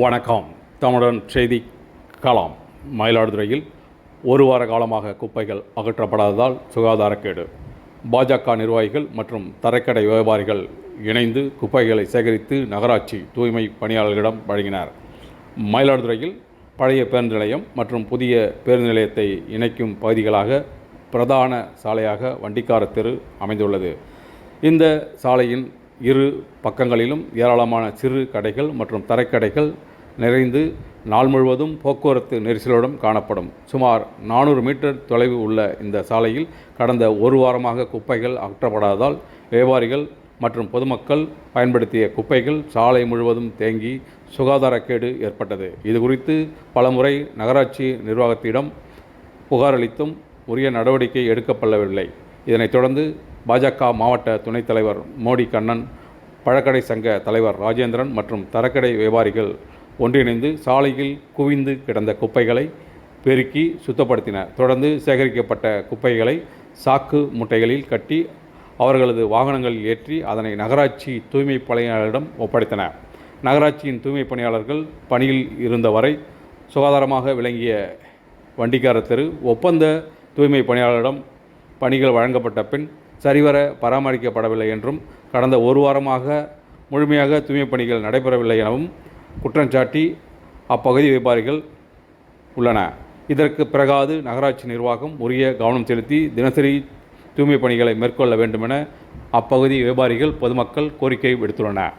வணக்கம். தமிழன் செய்தி களம் மயிலாடுதுறையில் ஒரு வார காலமாக குப்பைகள் அகற்றப்படாததால் சுகாதாரக்கேடு பாஜக நிர்வாகிகள் மற்றும் தரைக்கடை வியாபாரிகள் இணைந்து குப்பைகளை சேகரித்து நகராட்சி தூய்மை பணியாளர்களிடம் வழங்கினர். மயிலாடுதுறையில் பழைய பேருந்து நிலையம் மற்றும் புதிய பேருந்து நிலையத்தை இணைக்கும் பகுதிகளாக பிரதான சாலையாக வண்டிக்கார தெரு அமைந்துள்ளது. இந்த சாலையின் இரு பக்கங்களிலும் ஏராளமான சிறு கடைகள் மற்றும் தரைக்கடைகள் நிறைந்து நாள் முழுவதும் போக்குவரத்து நெரிசலுடன் காணப்படும். சுமார் நானூறு மீட்டர் தொலைவு உள்ள இந்த சாலையில் கடந்த ஒரு வாரமாக குப்பைகள் அகற்றப்படாததால் வியாபாரிகள் மற்றும் பொதுமக்கள் பயன்படுத்திய குப்பைகள் சாலை முழுவதும் தேங்கி சுகாதாரக்கேடு ஏற்பட்டது. இது குறித்து பலமுறை நகராட்சி நிர்வாகத்திடம் புகாரளித்தும் உரிய நடவடிக்கை எடுக்கப்படவில்லை. இதனைத் தொடர்ந்து பாஜக மாவட்ட துணைத் தலைவர் மோடி கண்ணன் பழக்கடை சங்க தலைவர் ராஜேந்திரன் மற்றும் தரக்கடை வியாபாரிகள் ஒன்றிணைந்து சாலையில் குவிந்து கிடந்த குப்பைகளை பெருக்கி சுத்தப்படுத்தினர் தொடர்ந்து சேகரிக்கப்பட்ட குப்பைகளை சாக்கு முட்டைகளில் கட்டி அவர்களது வாகனங்களில் ஏற்றி அதனை நகராட்சி தூய்மை பணியாளரிடம் ஒப்படைத்தனர் நகராட்சியின் தூய்மை பணியாளர்கள் பணியில் இருந்தவரை சுகாதாரமாக விளங்கிய வண்டிக்கார தெரு ஒப்பந்த தூய்மை பணியாளரிடம் பணிகள் வழங்கப்பட்ட பின் சரிவர பராமரிக்கப்படவில்லை என்றும் கடந்த ஒரு வாரமாக முழுமையாக தூய்மை பணிகள் நடைபெறவில்லை எனவும் குற்றஞ்சாட்டி அப்பகுதி வியாபாரிகள் உள்ளன. இதற்கு பிறகாது நகராட்சி நிர்வாகம் உரிய கவனம் செலுத்தி தினசரி தூய்மை பணிகளை மேற்கொள்ள வேண்டுமென அப்பகுதி வியாபாரிகள் பொதுமக்கள் கோரிக்கை விடுத்துள்ளனர்.